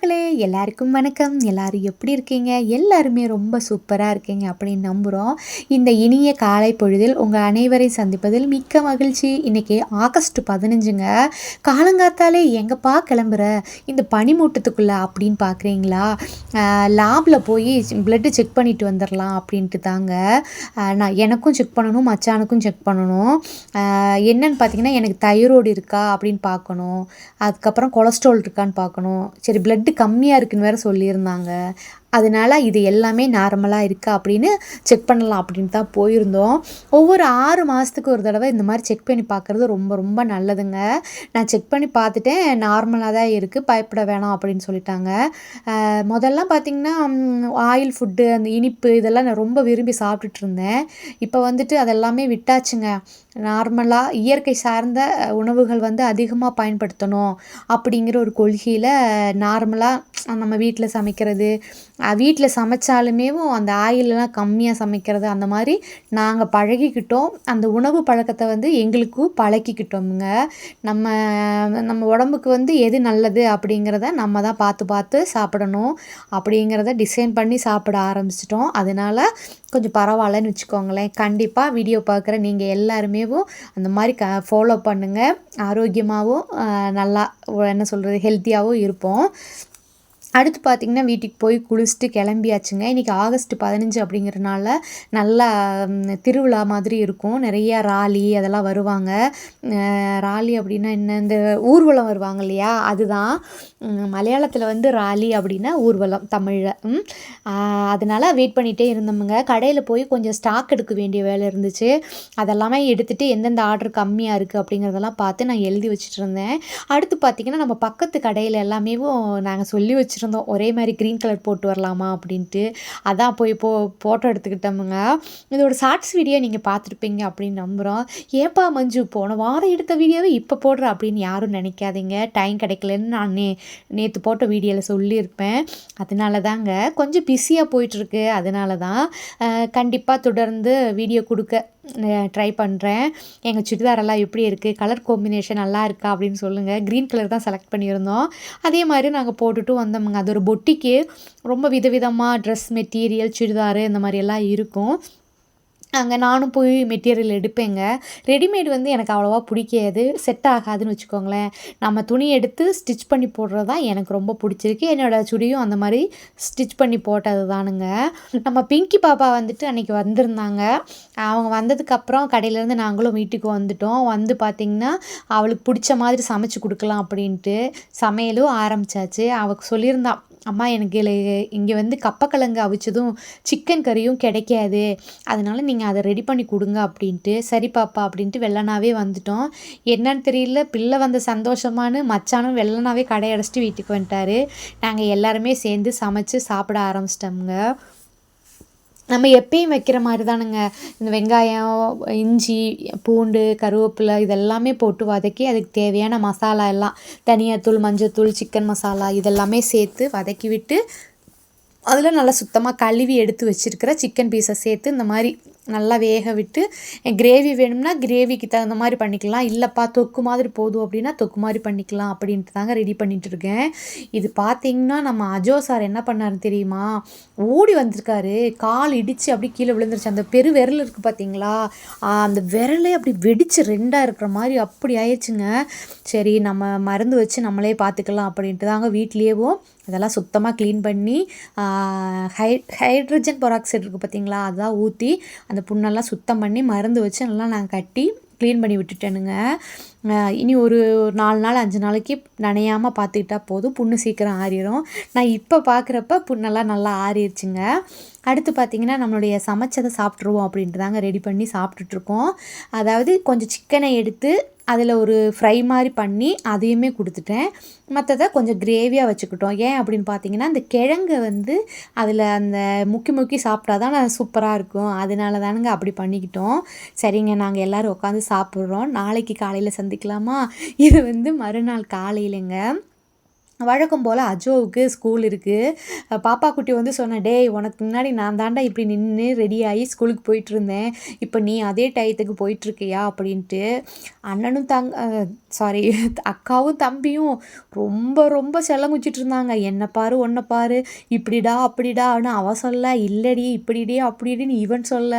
மக்களே எல்லாருக்கும் வணக்கம். எல்லாரும் எப்படி இருக்கீங்க? எல்லாருமே ரொம்ப சூப்பராக இருக்கீங்க அப்படின்னு நம்புகிறோம் இந்த இனிய காலை பொழுதில் உங்கள் அனைவரையும் சந்திப்பதில் மிக்க மகிழ்ச்சி. இன்றைக்கி ஆகஸ்ட் பதினஞ்சுங்க. காலங்காத்தாலே எங்கப்பா கிளம்புற? இந்த பனிமூட்டத்துக்குள்ளே அப்படின்னு பார்க்குறீங்களா லேபில் போய் பிளட்டு செக் பண்ணிட்டு வந்துடலாம் அப்படின்ட்டு தாங்க. நான் எனக்கும் செக் பண்ணணும் மச்சானுக்கும் செக் பண்ணணும். என்னன்னு பார்த்தீங்கன்னா எனக்கு தைராய்டு இருக்கா அப்படின்னு பார்க்கணும் அதுக்கப்புறம் கொலஸ்ட்ரால் இருக்கான்னு பார்க்கணும் சரி பிளட்டு கம்மியாக இருக்குன்னு வேறு சொல்லியிருந்தாங்க. அதனால் இது எல்லாமே நார்மலாக இருக்கா அப்படின்னு செக் பண்ணலாம் அப்படின்னு தான் போயிருந்தோம். ஒவ்வொரு ஆறு மாதத்துக்கு ஒரு தடவை இந்த மாதிரி செக் பண்ணி பார்க்குறது ரொம்ப ரொம்ப நல்லதுங்க. நான் செக் பண்ணி பார்த்துட்டேன். நார்மலாக தான் இருக்குது பயப்பட வேணாம் அப்படின்னு சொல்லிட்டாங்க. முதல்லாம் பார்த்திங்கன்னா ஆயில் ஃபுட்டு அந்த இனிப்பு இதெல்லாம் நான் ரொம்ப விரும்பி சாப்பிட்டுட்டு இருந்தேன். இப்போ வந்துட்டு அதெல்லாமே விட்டாச்சுங்க. நார்மலாக இயற்கை சார்ந்த உணவுகள் வந்து அதிகமாக பயன்படுத்தணும் அப்படிங்கிற ஒரு கொள்கையில் நார்மலாக நம்ம வீட்டில் சமைக்கிறது. வீட்டில் சமைச்சாலுமே அந்த ஆயிலெலாம் கம்மியாக சமைக்கிறது அந்த மாதிரி நாங்கள் பழகிக்கிட்டோம். அந்த உணவு பழக்கத்தை வந்து எங்களுக்கும் பழக்கிக்கிட்டோமுங்க. நம்ம நம்ம உடம்புக்கு வந்து எது நல்லது அப்படிங்கிறத நம்ம தான் பார்த்து பார்த்து சாப்பிடணும் அப்படிங்கிறத டிசைன் பண்ணி சாப்பிட ஆரம்பிச்சிட்டோம். அதனால கொஞ்சம் பரவாயில்லன்னு வச்சுக்கோங்களேன். கண்டிப்பாக வீடியோ பார்க்குற நீங்கள் எல்லாருமே அந்த மாதிரி க ஃபாலோ பண்ணுங்கள் ஆரோக்கியமாகவும் நல்லா என்ன சொல்கிறது ஹெல்த்தியாகவும் இருப்போம். அடுத்து பார்த்திங்கன்னா வீட்டுக்கு போய் குளிச்சுட்டு கிளம்பியாச்சுங்க. இன்றைக்கி ஆகஸ்ட் பதினஞ்சு அப்படிங்கிறனால நல்லா திருவிழா மாதிரி இருக்கும். நிறைய ராலி அதெல்லாம் வருவாங்க. ராலி அப்படின்னா என்ன? இந்த ஊர்வலம் வருவாங்க இல்லையா? அதுதான். மலையாளத்தில் வந்து ராலி அப்படின்னா ஊர்வலம் தமிழில். அதனால் வெயிட் பண்ணிகிட்டே இருந்தோமுங்க. கடையில் போய் கொஞ்சம் ஸ்டாக் எடுக்க வேண்டிய வேலை இருந்துச்சு. அதெல்லாமே எடுத்துகிட்டு எந்தெந்த ஆர்டர் கம்மியாக இருக்குது அப்படிங்கிறதெல்லாம் பார்த்து நான் எழுதி வச்சுட்டு இருந்தேன். அடுத்து பார்த்திங்கன்னா நம்ம பக்கத்து கடையில் எல்லாமே நாங்கள் சொல்லி வச்சுருந்தோம். ஒரே மாதிரி க்ரீன் கலர் போட்டு வரலாமா அப்படின்ட்டு. அதான் போய் போ ஃபோட்டோ எடுத்துக்கிட்டோமுங்க. இதோட ஷார்ட்ஸ் வீடியோ நீங்கள் பார்த்துருப்பீங்க அப்படின்னு நம்புகிறோம் ஏப்பா மஞ்சு போன வாரம் எடுத்த வீடியோவை இப்போ போடுற அப்படின்னு யாரும் நினைக்காதீங்க. டைம் கிடைக்கலன்னு நான் நே நேற்று போட்ட வீடியோவில் சொல்லியிருப்பேன். அதனால தாங்க கொஞ்சம் பிஸியாக போயிட்டுருக்கு. அதனால தான் கண்டிப்பாக தொடர்ந்து வீடியோ கொடுக்க ட்ரை பண்ணுறேன் எங்கள் சுடிதாரெல்லாம் எப்படி இருக்குது கலர் காம்பினேஷன் நல்லா இருக்கா அப்படின்னு சொல்லுங்கள் க்ரீன் கலர் தான் செலக்ட் பண்ணியிருந்தோம். அதே மாதிரி நாங்கள் போட்டுட்டு வந்தோமுங்க அது ஒரு பொட்டிக்கு ரொம்ப விதவிதமாக ட்ரெஸ் மெட்டீரியல் சுடிதாரு இந்த மாதிரி எல்லாம் இருக்கும். அங்கே நானும் போய் மெட்டீரியல் எடுப்பேங்க. ரெடிமேடு வந்து எனக்கு அவ்வளோவா பிடிக்காது. செட் ஆகாதுன்னு வச்சுக்கோங்களேன். நம்ம துணி எடுத்து ஸ்டிச் பண்ணி போடுறது தான் எனக்கு ரொம்ப பிடிச்சிருக்கு. என்னோடய சுடியும் அந்த மாதிரி ஸ்டிச் பண்ணி போட்டது தானுங்க. நம்ம பிங்கி பாப்பா வந்துட்டு அன்றைக்கி வந்திருந்தாங்க. அவங்க வந்ததுக்கப்புறம் கடையிலேருந்து நாங்களும் வீட்டுக்கு வந்துட்டோம். வந்து பார்த்திங்கன்னா அவளுக்கு பிடிச்ச மாதிரி சமைச்சு கொடுக்கலாம் அப்படின்ட்டு சமையலும் ஆரம்பித்தாச்சு அவளுக்கு சொல்லியிருந்தான் அம்மா எனக்கு இங்கே வந்து கப்பக்கிழங்கு அவிச்சதும் சிக்கன் கறியும் கிடைக்காது. அதனால் நீங்கள் அதை ரெடி பண்ணி கொடுங்க அப்படின்ட்டு சரி பாப்பா அப்படின்ட்டு வெள்ளனாவே வந்துட்டோம். என்னன்னு தெரியல பிள்ளை வந்த சந்தோஷமானு மச்சானும் வெள்ளனாவே கடை அடைச்சிட்டு வீட்டுக்கு வந்துட்டார். நாங்கள் எல்லாருமே சேர்ந்து சமைச்சு சாப்பிட ஆரம்பிச்சிட்டோம்ங்க. நம்ம எப்பயும் வைக்கிற மாதிரி தானுங்க இந்த வெங்காயம் இஞ்சி பூண்டு கருவேப்பிலை இதெல்லாமே போட்டு வதக்கி அதுக்கு தேவையான மசாலா எல்லாம் தனியாத்தூள் மஞ்சத்தூள் சிக்கன் மசாலா இதெல்லாமே சேர்த்து வதக்கி விட்டு அதில் நல்லா சுத்தமாக கழுவி எடுத்து வச்சுருக்கிற சிக்கன் பீஸை சேர்த்து இந்த மாதிரி நல்லா வேக விட்டு கிரேவி வேணும்னா கிரேவிக்கு தகுந்த மாதிரி பண்ணிக்கலாம். இல்லைப்பா தொக்கு மாதிரி போதும் அப்படின்னா தொக்கு மாதிரி பண்ணிக்கலாம் அப்படின்ட்டு தாங்க ரெடி பண்ணிகிட்டு இருக்கேன். இது பார்த்தீங்கன்னா நம்ம அஜோ சார் என்ன பண்ணாருன்னு தெரியுமா? ஓடி வந்திருக்காரு. கால் இடித்து அப்படி கீழே விழுந்துருச்சு. அந்த பெரு விரல் இருக்குது பார்த்தீங்களா? அந்த விரலே அப்படி வெடித்து ரெண்டாக இருக்கிற மாதிரி அப்படி ஆயிடுச்சுங்க. சரி நம்ம மருந்து வச்சு நம்மளே பார்த்துக்கலாம் அப்படின்ட்டு தாங்க வீட்லேயேவும் இதெல்லாம் சுத்தமாக க்ளீன் பண்ணி ஹை ஹைட்ரஜன் பெராக்சைடு இருக்குது பார்த்தீங்களா அதான் ஊற்றி அந்த புண்ணெல்லாம் சுத்தம் பண்ணி மருந்து வச்சு நல்லா நான் கட்டி க்ளீன் பண்ணி விட்டுட்டேனுங்க. இனி ஒரு நாலு நாள் அஞ்சு நாளைக்கு நனையாமல் பார்த்துக்கிட்டா போதும். புண்ணு சீக்கிரம் ஆறிடும் நான் இப்போ பார்க்குறப்ப புண்ணெல்லாம் நல்லா ஆறிடுச்சுங்க அடுத்து பார்த்திங்கன்னா நம்மளுடைய சமைச்சதை சாப்பிட்ருவோம் அப்படின்ட்டு தாங்க ரெடி பண்ணி சாப்பிட்டுட்ருக்கோம் அதாவது கொஞ்சம் சிக்கனை எடுத்து அதில் ஒரு ஃப்ரை மாதிரி பண்ணி அதையுமே கொடுத்துட்டேன். மற்றதை கொஞ்சம் கிரேவியாக வச்சுக்கிட்டோம். ஏன் அப்படின்னு பார்த்தீங்கன்னா அந்த கிழங்கை வந்து அதில் அந்த முக்கி முக்கி சாப்பிட்டா தான் சூப்பராக இருக்கும். அதனால தானுங்க அப்படி பண்ணிக்கிட்டோம். சரிங்க நாங்கள் எல்லோரும் உட்காந்து சாப்பிட்றோம். நாளைக்கு காலையில் சந்திக்கலாமா? இது வந்து மறுநாள் காலையிலங்க. வழக்கம் போல் அஜோவுக்கு ஸ்கூல் இருக்குது பாப்பா குட்டி வந்து சொன்ன டேய் உனக்கு முன்னாடி நான் தாண்டா இப்படி நின்று ரெடியாகி ஸ்கூலுக்கு போயிட்டு இருந்தேன். இப்போ நீ அதே டயத்துக்கு போயிட்டுருக்கியா அப்படின்ட்டு அண்ணனும் தங் சாரி அக்காவும் தம்பியும் ரொம்ப ரொம்ப செல்லங்குச்சிட்டு இருந்தாங்க என்னை பாரு ஒன்றை பாரு. இப்படிடா அப்படிடா. அப்படின்னு அவ சொல்ல இல்லடி இப்படிடி அப்படிடின்னு இவன் சொல்ல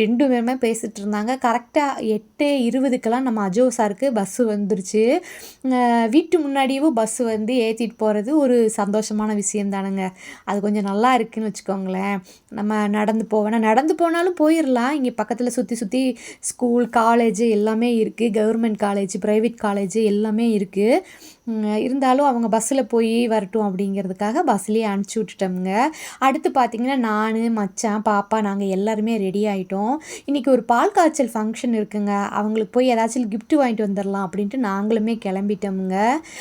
ரெண்டு பேருமே பேசிகிட்டு இருந்தாங்க கரெக்டாக எட்டு இருபதுக்கெல்லாம் நம்ம அஜோ சாருக்கு பஸ்ஸு வந்துருச்சு. வீட்டு முன்னாடியும் பஸ்ஸு வந்து ஏற்றிட்டு போகிறது ஒரு சந்தோஷமான விஷயம் தானுங்க. அது கொஞ்சம் நல்லா இருக்குதுன்னு வச்சுக்கோங்களேன். நம்ம நடந்து போவேன் நடந்து போனாலும் போயிடலாம் இங்கே பக்கத்தில் சுற்றி சுற்றி ஸ்கூல் காலேஜ் எல்லாமே இருக்குது government college private college college எல்லாமே இருக்குது இருந்தாலும் அவங்க பஸ்ஸில் போய் வரட்டும் அப்படிங்கிறதுக்காக பஸ்லேயே அனுப்பிச்சி விட்டுட்டோம்ங்க. அடுத்து பார்த்திங்கன்னா நான் மச்சான் பாப்பா நாங்கள் எல்லாருமே ரெடி ஆகிட்டோம் இன்றைக்கி ஒரு பால் காய்ச்சல் ஃபங்க்ஷன் இருக்குங்க. அவங்களுக்கு போய் ஏதாச்சும் கிஃப்ட் வாங்கிட்டு வந்துடலாம் அப்படின்ட்டு நாங்களுமே கிளம்பிட்டோமுங்க.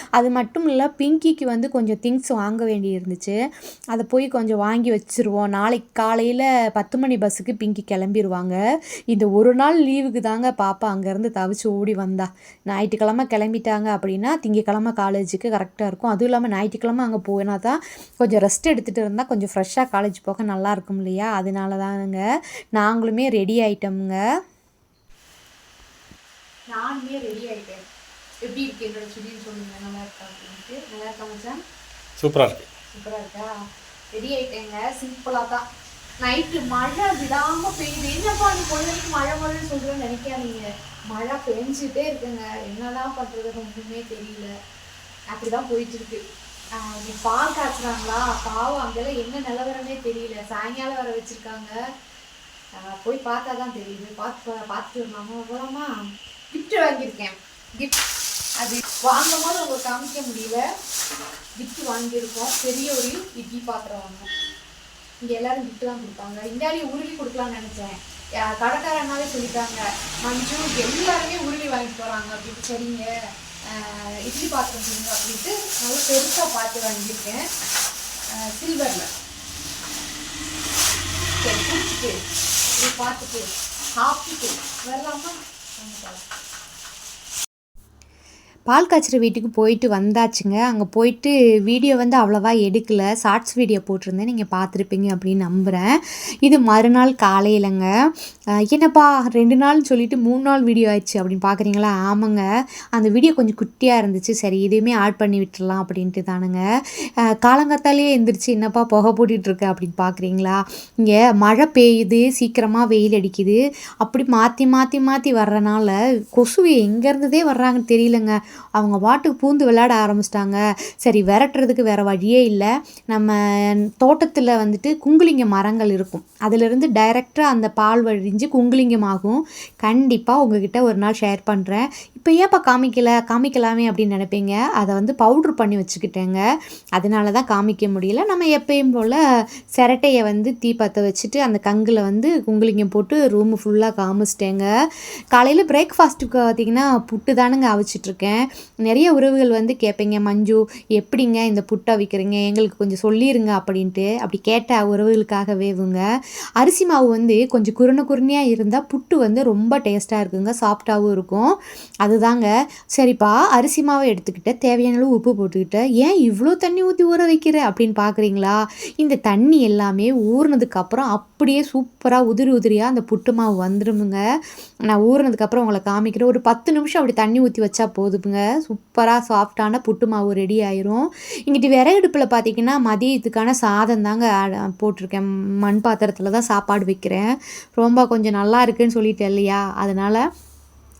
அது மட்டும் இல்லை பிங்கிக்கு வந்து கொஞ்சம் திங்ஸ் வாங்க வேண்டி இருந்துச்சு அதை போய் கொஞ்சம் வாங்கி வச்சுருவோம். நாளைக்கு காலையில் பத்து மணி பஸ்ஸுக்கு பிங்கி கிளம்பிடுவாங்க இந்த ஒரு நாள் லீவுக்கு தாங்க பாப்பா அங்கேருந்து தவிச்சு ஓடி வந்தா. ஞாயிற்றுக்கிழமை கிளம்பிட்டாங்க அப்படின்னா திங்கக்கிழமை காலேஜுக்கு கரெக்டாக இருக்கும். அதுவும் இல்லாமல் ஞாயிற்றுக்கிழமை அங்கே போனால் தான் கொஞ்சம் ரெஸ்ட் எடுத்துகிட்டு இருந்தால் கொஞ்சம் ஃப்ரெஷ்ஷாக காலேஜ் போக நல்லா இருக்கும் இல்லையா? அதனால தானுங்க. நாங்களுமே ரெடி ஆகிட்டோமுங்க நானுமே ரெடி ஆகிட்டேன் எப்படி இருக்கு என்னோட சுடின்னு சொல்லுங்க. நல்லா இருக்கா அப்படின்ட்டு நல்லா இருக்கா மச்சான்? சூப்பராக இருக்கு. சூப்பராக இருக்கா? ரெடி ஆகிட்டேங்க சிம்பிளாக தான். நைட்டு மழை விடாமல் பெய்யுது. என்னப்பா நீ பொழுதுக்கு மழை மழைன்னு சொல்கிறேன்னு நினைக்காதீங்க. மழை பெஞ்சிட்டே இருக்குங்க. என்னதான் பண்ணுறது ஒன்றுமே தெரியல. அப்படிதான் போயிட்டு இருக்கு நீ பால் காய்ச்சுறாங்களா? பாவம் அங்கெல்லாம் என்ன நிலவரமே தெரியல. சாயங்காலம் வர வச்சிருக்காங்க. போய் பார்த்தா தான் தெரியுது. பார்த்து பார்த்துட்டு வரலாமா? போகலாமா கிஃப்ட் வாங்கியிருக்கேன். கிஃப்ட் அது வாங்கும் போது உங்களுக்கு காமிக்க முடியல. கிஃப்ட் வாங்கியிருக்கோம். பெரிய ஒரு இட்லி பாத்திரம் வாங்கணும் இங்கே எல்லாரும் கிஃப்ட் தான் கொடுப்பாங்க. இந்தாடி உருளி கொடுக்கலாம்னு நினச்சேன். கடைக்காரனாலே சொல்லிட்டாங்க மஞ்சு எல்லாருமே உருளி வாங்கிட்டு போகிறாங்க அப்படின்னு சரிங்க. இட்லி பாத்திரம் சொல்லுங்க அப்படின்ட்டு நல்லா பெருசாக பார்த்து வாங்கியிருக்கேன். சில்வரில் சரி குடிச்சிட்டு பார்த்துட்டு சாப்பிட்டுட்டு வரலாமா பால் காய்ச்சிற வீட்டுக்கு போயிட்டு வந்தாச்சுங்க. அங்கே போயிட்டு வீடியோ வந்து அவ்வளோவா எடுக்கலை. ஷார்ட்ஸ் வீடியோ போட்டிருந்தேன். நீங்கள் பார்த்துருப்பீங்க அப்படின்னு நம்புகிறேன் இது மறுநாள் காலையிலங்க. என்னப்பா ரெண்டு நாள்னு சொல்லிட்டு மூணு நாள் வீடியோ ஆயிடுச்சு அப்படின்னு பார்க்குறீங்களா ஆமாங்க. அந்த வீடியோ கொஞ்சம் குட்டியாக இருந்துச்சு. சரி இதையுமே ஆட் பண்ணி விட்டுடலாம் அப்படின்ட்டு தானுங்க. காலங்காத்தாலே எழுந்திரிச்சு என்னப்பா புகை போட்டுட்ருக்கு அப்படின்னு பார்க்குறீங்களா இங்கே மழை பெய்யுது. சீக்கிரமாக வெயில் அடிக்குது. அப்படி மாற்றி மாற்றி மாற்றி வர்றனால கொசுவை எங்கேருந்ததே வர்றாங்கன்னு தெரியலங்க. அவங்க பாட்டுக்கு பூந்து விளையாட ஆரம்பிச்சிட்டாங்க. சரி விரட்டுறதுக்கு வேறு வழியே இல்லை. நம்ம தோட்டத்தில் வந்துட்டு குங்குலிங்க மரங்கள் இருக்கும். அதிலிருந்து டைரெக்டாக அந்த பால் வழிஞ்சு குங்குலிங்கம் ஆகும் கண்டிப்பாக உங்ககிட்ட ஒரு நாள் ஷேர் பண்ணுறேன் இப்போ ஏன்ப்பா காமிக்கலை? காமிக்கலாமே அப்படின்னு நினைப்பீங்க. அதை வந்து பவுட்ரு பண்ணி வச்சுக்கிட்டேங்க. அதனால தான் காமிக்க முடியல. நம்ம எப்பயும் போல் சிரட்டையை வந்து தீ பற்ற வச்சுட்டு அந்த கங்கில் வந்து குங்குலிங்கம் போட்டு ரூமு ஃபுல்லாக காமிச்சிட்டேங்க. காலையில் பிரேக்ஃபாஸ்ட்டுக்கு பார்த்திங்கன்னா புட்டு தானுங்க அவிச்சிட்ருக்கேன் நிறைய உறவுகள் வந்து கேட்பீங்க மஞ்சு எப்படிங்க இந்த புட்டை விற்கிறீங்க எங்களுக்கு கொஞ்சம் சொல்லிடுங்க அப்படின்ட்டு. அப்படி கேட்ட உறவுகளுக்காகவேவுங்க அரிசி மாவு வந்து கொஞ்சம் குருண குருணையாக இருந்தால் புட்டு வந்து ரொம்ப டேஸ்ட்டாக இருக்குங்க சாஃப்டாகவும் இருக்கும். அதுதாங்க சரிப்பா அரிசி மாவை எடுத்துக்கிட்ட தேவையான அளவு உப்பு போட்டுக்கிட்டு ஏன் இவ்வளோ தண்ணி ஊற்றி ஊற வைக்கிற? அப்படின்னு பார்க்குறீங்களா இந்த தண்ணி எல்லாமே ஊறினதுக்கப்புறம் அப்படியே சூப்பராக உதிரி உதிரியாக அந்த புட்டு மாவு வந்துடுமுங்க நான் ஊறினதுக்கப்புறம் உங்களை காமிக்கிறேன். ஒரு பத்து நிமிஷம் அப்படி தண்ணி ஊற்றி வச்சா போதுங்க சூப்பராக சாஃப்டான புட்டு மாவு ரெடி ஆயிரும். இங்கிட்டு விறகடுப்பில் பார்த்தீங்கன்னா மதியத்துக்கான சாதம் தாங்க போட்டிருக்கேன். மண் பாத்திரத்தில் தான் சாப்பாடு வைக்கிறேன். ரொம்ப கொஞ்சம் நல்லா இருக்குன்னு சொல்லிட்டேன் இல்லையா? அதனால்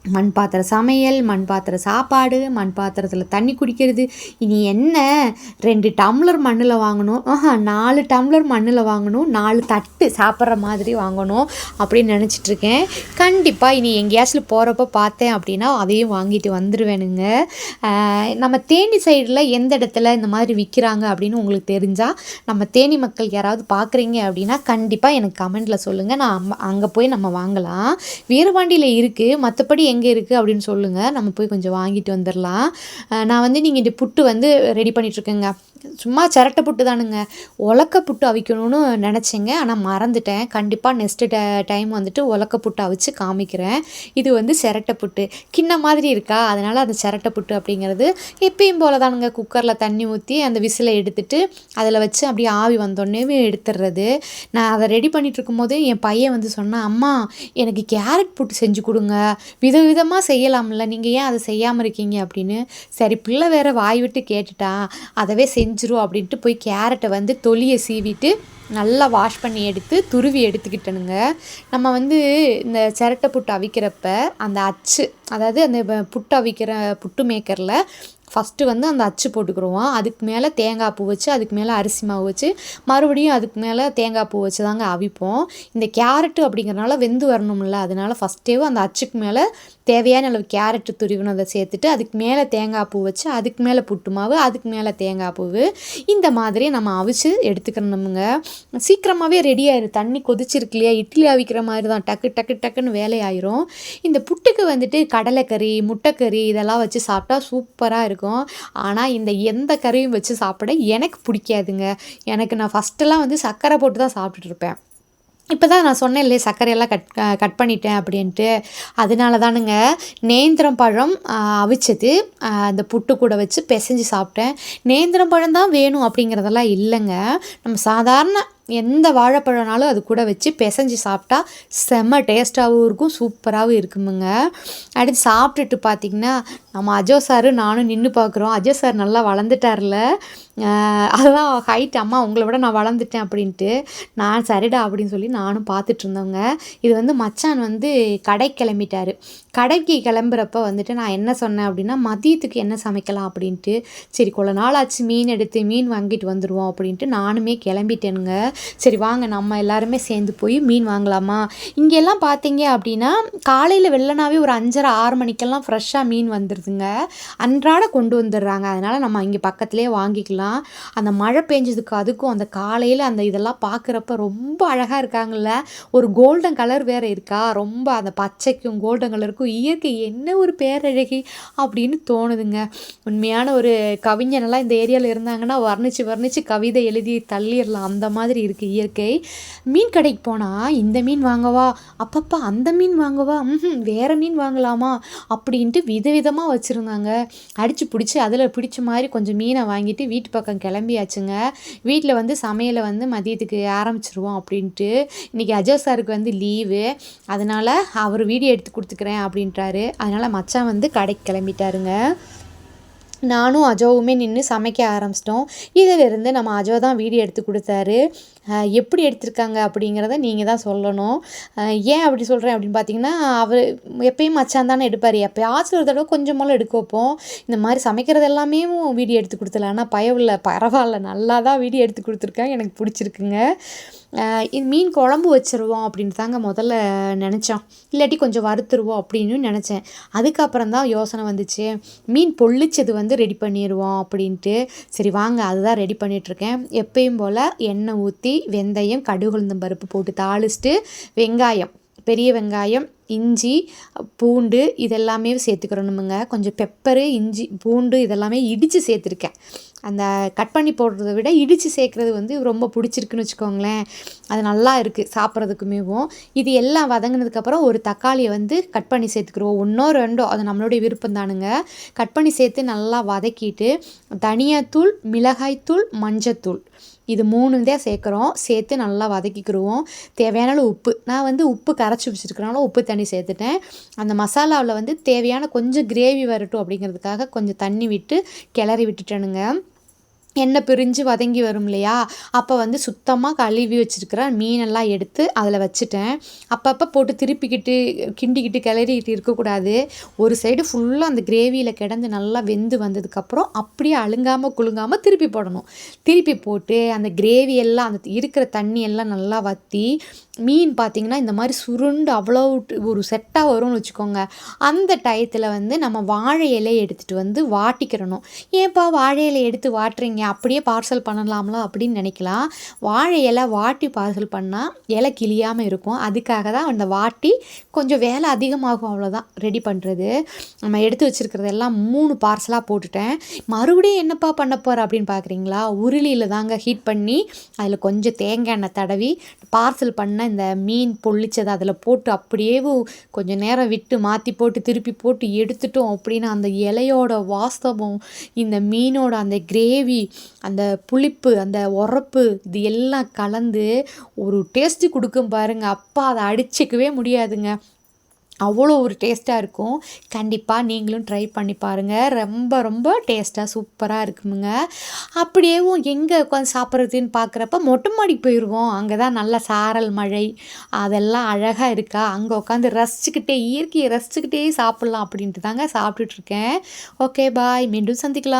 மண் பாத்திர சமையல் மண் பாத்திர சாப்பாடு மண் பாத்திரத்தில் தண்ணி குடிக்கிறது. இனி என்ன? ரெண்டு டம்ளர் மண்ணில் வாங்கணும். ஆஹா நாலு டம்ளர் மண்ணில் வாங்கணும். நாலு தட்டு சாப்பிட்ற மாதிரி வாங்கணும் அப்படின்னு நினச்சிட்ருக்கேன். கண்டிப்பாக இனி எங்கேயாச்சும் போகிறப்ப பார்த்தேன் அப்படின்னா அதையும் வாங்கிட்டு வந்துடுவேனுங்க நம்ம தேனி சைடில் எந்த இடத்துல இந்த மாதிரி விற்கிறாங்க அப்படின்னு உங்களுக்கு தெரிஞ்சால் நம்ம தேனி மக்கள் யாராவது பார்க்குறீங்க அப்படின்னா கண்டிப்பாக எனக்கு கமெண்ட்டில் சொல்லுங்கள் நான் அங்கே போய் நம்ம வாங்கலாம். வீரபாண்டியில் இருக்குது மற்றபடி எங்கே இருக்குது அப்படின்னு சொல்லுங்கள் நம்ம போய் கொஞ்சம் வாங்கிட்டு வந்துடலாம் நான் வந்து நீங்கள் இந்த புட்டு வந்து ரெடி பண்ணிகிட்ருக்கேங்க சும்மா சிரட்டை புட்டு தானுங்க. உலக்க புட்டு அவிக்கணும்னு நினச்சேங்க. ஆனால் மறந்துட்டேன். கண்டிப்பாக நெக்ஸ்ட்டு ட டைம் வந்துட்டு உலக்க புட்டு அவிச்சு காமிக்கிறேன். இது வந்து சிரட்டை புட்டு. கிண்ண மாதிரி இருக்கா? அதனால் அந்த சிரட்டை புட்டு அப்படிங்கிறது எப்பயும் போல தானுங்க. குக்கரில் தண்ணி ஊற்றி அந்த விசிலை எடுத்துட்டு அதில் வச்சு அப்படியே ஆவி வந்தோடனே எடுத்துடுறது நான் அதை ரெடி பண்ணிட்டு இருக்கும்போது என் பையன் வந்து சொன்னான் அம்மா எனக்கு கேரட் புட்டு செஞ்சு கொடுங்க. விதவிதமாக செய்யலாம்ல. நீங்கள் ஏன் அதை செய்யாமல் இருக்கீங்க? அப்படின்னு. சரி பிள்ளை வேற வாய் விட்டு கேட்டுட்டா. அதவே செஞ்சிரும் அப்படின்ட்டு போய் கேரட்டை வந்து தொலியை சீவிட்டு நல்லா வாஷ் பண்ணி எடுத்து துருவி எடுத்துக்கிட்டனுங்க. நம்ம வந்து இந்த சிரட்டை புட்டு அவிக்கிறப்ப அந்த அச்சு அதாவது அந்த புட்டு அவிக்கிற புட்டு மேக்கரில் ஃபஸ்ட்டு வந்து அந்த அச்சு போட்டுக்கிருவோம். அதுக்கு மேலே தேங்காய் பூ வச்சு அதுக்கு மேலே அரிசி மாவு வச்சு மறுபடியும் அதுக்கு மேலே தேங்காய் பூ வச்சு தாங்க அவிப்போம். இந்த கேரட்டு அப்படிங்கிறனால வெந்து வரணும்ல அதனால ஃபஸ்ட்டேவும் அந்த அச்சுக்கு மேலே தேவையான அளவு கேரட்டு துருவினதை சேர்த்துட்டு அதுக்கு மேலே தேங்காய் பூ வச்சு அதுக்கு மேலே புட்டு மாவு அதுக்கு மேலே தேங்காய் பூவு. இந்த மாதிரி நம்ம அவிச்சு எடுத்துக்கணுமுங்க. சீக்கிரமாகவே ரெடி ஆயிடும் தண்ணி கொதிச்சிருக்கு இல்லையா? இட்லி அவிக்கிற மாதிரி தான் டக்கு டக்கு டக்குன்னு வேலையாயிரும். இந்த புட்டுக்கு வந்துட்டு கடலைக்கறி முட்டைக்கறி இதெல்லாம் வச்சு சாப்பிட்டா சூப்பராக இருக்கும். ஆனால் இந்த எந்த கறியும் வச்சு சாப்பிட எனக்கு பிடிக்காதுங்க. எனக்கு நான் ஃபஸ்ட்டெல்லாம் வந்து சர்க்கரை போட்டு தான் சாப்பிட்டுட்டு இருப்பேன் இப்போ தான் நான் சொன்னேன் இல்லையே சர்க்கரையெல்லாம் கட் கட் பண்ணிட்டேன் அப்படின்ட்டு. அதனால தானுங்க நேந்திரம் பழம் அவிச்சது அந்த புட்டு கூட வச்சு பிசைஞ்சு சாப்பிட்டேன். நேந்திரம் பழம் தான் வேணும் அப்படிங்கிறதெல்லாம் இல்லைங்க. நம்ம சாதாரண எந்த வாழைப்பழம்னாலும் அது கூட வச்சு பிசைஞ்சு சாப்பிட்டா செம்ம டேஸ்ட்டாகவும் இருக்கும் சூப்பராகவும் இருக்குமுங்க. அடுத்து சாப்பிட்டுட்டு பார்த்திங்கன்னா நம்ம அஜோ சாரு நானும் நின்று பார்க்குறோம். அஜோ சார் நல்லா வளர்ந்துட்டார்ல. அதுதான் ஹைட் அம்மா உங்களை விட நான் வளர்ந்துட்டேன் அப்படின்ட்டு. நான் சரிடா அப்படின்னு சொல்லி நானும் பார்த்துட்டு இருந்தவங்க இது வந்து மச்சான் வந்து கடை கிளம்பிட்டார். கடைக்கு கிளம்புறப்ப வந்துட்டு நான் என்ன சொன்னேன் அப்படின்னா மதியத்துக்கு என்ன சமைக்கலாம்? அப்படின்ட்டு. சரி கொள்ள நாள் ஆச்சு மீன் எடுத்து மீன் வாங்கிட்டு வந்துடுவோம் அப்படின்ட்டு நானுமே கிளம்பிட்டேனுங்க. சரி வாங்க நம்ம எல்லாருமே சேர்ந்து போய் மீன் வாங்கலாமா? இங்கெல்லாம் பார்த்தீங்க அப்படின்னா காலையில் வெள்ளனாவே ஒரு அஞ்சரை ஆறு மணிக்கெல்லாம் ஃப்ரெஷ்ஷாக மீன் வந்துடுதுங்க அன்றாட கொண்டு வந்துடுறாங்க. அதனால் நம்ம இங்கே பக்கத்துலேயே வாங்கிக்கலாம். அந்த மழை பெஞ்சதுக்கு அதுக்கும் அந்த காலையில் அந்த இதெல்லாம் பார்க்குறப்ப ரொம்ப அழகாக இருக்காங்கல்ல? ஒரு கோல்டன் கலர் வேறு இருக்கா? ரொம்ப அந்த பச்சைக்கும் கோல்டன் கலருக்கும் இயற்கை என்ன ஒரு பேரழகி அப்படின்னு தோணுதுங்க. உண்மையான ஒரு கவிஞனெல்லாம் இந்த ஏரியாவில் இருந்தாங்கன்னா வர்ணிச்சு வர்ணிச்சு கவிதை எழுதி தள்ளிடலாம். அந்த மாதிரி இருக்குது இயற்கை. மீன் கடைக்கு போனால் இந்த மீன் வாங்கவா அப்பப்பா அந்த மீன் வாங்கவா ம் வேறு மீன் வாங்கலாமா? அப்படின்ட்டு விதவிதமாக வச்சுருந்தாங்க. அடித்து பிடிச்சி அதில் பிடிச்ச மாதிரி கொஞ்சம் மீனை வாங்கிட்டு வீட்டு பக்கம் கிளம்பியாச்சுங்க. வீட்டில் வந்து சமையலை வந்து மதியத்துக்கு ஆரம்பிச்சிருவோம் அப்படின்ட்டு. இன்றைக்கி அஜய் சாருக்கு வந்து லீவு. அதனால் அவர் வீடியோ எடுத்து கொடுத்துக்கிறேன் அப்படின்றாரு. அதனால் மச்சான் வந்து கடைக்கு கிளம்பிட்டாருங்க. நானும் அஜோவுமே நின்று சமைக்க ஆரம்பிச்சிட்டோம். இதிலிருந்து நம்ம அஜோ தான் வீடியோ எடுத்து கொடுத்தாரு. எப்படி எடுத்திருக்காங்க அப்படிங்கிறத நீங்கள் தான் சொல்லணும். ஏன் அப்படி சொல்கிறேன் அப்படின்னு பார்த்தீங்கன்னா அவர் எப்பயும் மச்சான் தானே எடுப்பார். எப்போயாச்சும் ஒரு தடவை கொஞ்சமெல்லாம் எடுக்க வைப்போம். இந்த மாதிரி சமைக்கிறது எல்லாமே வீடியோ எடுத்து கொடுத்துல. ஆனால் பயவில்லை. பரவாயில்ல. நல்லா தான் வீடியோ எடுத்து கொடுத்துருக்கேன். எனக்கு பிடிச்சிருக்குங்க. இது மீன் குழம்பு வச்சிருவோம் அப்படின்னு தாங்க முதல்ல நினச்சோம் இல்லாட்டி கொஞ்சம் வறுத்துருவோம் அப்படின்னு நினச்சேன். அதுக்கப்புறம் தான் யோசனை வந்துச்சு. மீன் பொள்ளிச்சது வந்து ரெடி பண்ணிடுவோம் அப்படின்ட்டு. சரி வாங்க. அதுதான் ரெடி பண்ணிகிட்ருக்கேன் எப்பயும் போல் எண்ணெய் ஊற்றி வெந்தயம் கடுகு உளுந்தம் பருப்பு போட்டு தாளிச்சிட்டு வெங்காயம் பெரிய வெங்காயம் இஞ்சி பூண்டு இதெல்லாமே சேர்த்துக்கிறணுமுங்க. கொஞ்சம் பெப்பரு இஞ்சி பூண்டு இதெல்லாமே இடித்து சேர்த்துருக்கேன். அந்த கட் பண்ணி போடுறத விட இடித்து சேர்க்குறது வந்து ரொம்ப பிடிச்சிருக்குன்னு வச்சுக்கோங்களேன். அது நல்லா இருக்குது சாப்பிட்றதுக்குமேவும் இது எல்லாம் வதங்கினதுக்கப்புறம் ஒரு தக்காளியை வந்து கட் பண்ணி சேர்த்துக்குருவோம் ஒன்றோ ரெண்டோ அது நம்மளுடைய விருப்பம் தானுங்க. கட் பண்ணி சேர்த்து நல்லா வதக்கிட்டு தனியாத்தூள் மிளகாய்த்தூள் மஞ்சத்தூள். இது மூணு தான் சேர்க்குறோம். சேர்த்து நல்லா வதக்கிக்கிடுவோம் தேவையான உப்பு. நான் வந்து உப்பு கரைச்சி வச்சுருக்கிறனால உப்பு தண்ணி சேர்த்துட்டேன். அந்த மசாலாவில் வந்து தேவையான கொஞ்சம் கிரேவி வரட்டும் அப்படிங்கிறதுக்காக கொஞ்சம் தண்ணி விட்டு கிளறி விட்டுட்டேனுங்க. எண்ணெய் பிரிஞ்சு வதங்கி வரும் இல்லையா? அப்போ வந்து சுத்தமாக கழுவி வச்சுருக்கிற மீனெல்லாம் எடுத்து அதில் வச்சுட்டேன். அப்பப்போ போட்டு திருப்பிக்கிட்டு கிண்டிக்கிட்டு கிளறிக்கிட்டு இருக்கக்கூடாது. ஒரு சைடு ஃபுல்லாக அந்த கிரேவியில் கிடந்து நல்லா வெந்து வந்ததுக்கப்புறம் அப்படியே அழுங்காமல் குலுங்காமல் திருப்பி போடணும். திருப்பி போட்டு அந்த கிரேவி எல்லாம் அந்த இருக்கிற தண்ணி எல்லாம் நல்லா வற்றி மீன் பார்த்திங்கன்னா இந்த மாதிரி சுருண்டு அவ்வளோ ஒரு செட்டாக வரும்னு வச்சுக்கோங்க. அந்த டயத்தில் வந்து நம்ம வாழை இலையை எடுத்துகிட்டு வந்து வாட்டிக்கிறணும். ஏன்ப்பா வாழை இலையை எடுத்து வாட்டுறீங்க? அப்படியே பார்சல் பண்ணலாம்ல அப்படின்னு நினைக்கலாம். வாழை இலை வாட்டி பார்சல் பண்ணால் இலை கிளியாமல் இருக்கும். அதுக்காக தான் அந்த வாட்டி கொஞ்சம் வேலை அதிகமாகும் அவ்வளோதான் ரெடி பண்ணுறது நம்ம எடுத்து வச்சுருக்கிறதெல்லாம் மூணு பார்சலாக போட்டுட்டேன். மறுபடியும் என்னப்பா பண்ண போகிற அப்படின்னு பார்க்குறீங்களா உருளியில் தாங்க ஹீட் பண்ணி அதில் கொஞ்சம் தேங்காய் எண்ணெய் தடவி பார்சல் பண்ண இந்த மீன் பொள்ளிச்சதை அதில் போட்டு அப்படியே கொஞ்சம் நேரம் விட்டு மாற்றி போட்டு திருப்பி போட்டு எடுத்துட்டோம் அப்படின்னா அந்த இலையோட வாஸ்தவம் இந்த மீனோட அந்த கிரேவி அந்த புளிப்பு அந்த உரப்பு இது எல்லாம் கலந்து ஒரு டேஸ்ட்டு கொடுக்கும் பாருங்கள் அப்பா அதை அடிச்சிக்கவே முடியாதுங்க. அவ்வளோ ஒரு டேஸ்ட்டாக இருக்கும். கண்டிப்பாக நீங்களும் ட்ரை பண்ணி பாருங்கள் ரொம்ப ரொம்ப டேஸ்ட்டாக சூப்பராக இருக்குமுங்க. அப்படியேவும் எங்கே உட்காந்து சாப்பிட்றதுன்னு பார்க்குறப்ப மொட்டை மாடி போயிடுவோம் அங்கே தான் நல்ல சாரல் மழை. அதெல்லாம் அழகாக இருக்கா? அங்கே உட்காந்து ரசிச்சுக்கிட்டே இயற்கையை ரசிச்சுக்கிட்டே சாப்பிட்லாம் அப்படின்ட்டு தாங்க சாப்பிட்டுட்ருக்கேன் ஓகே பாய் மீண்டும் சந்திக்கலாம்.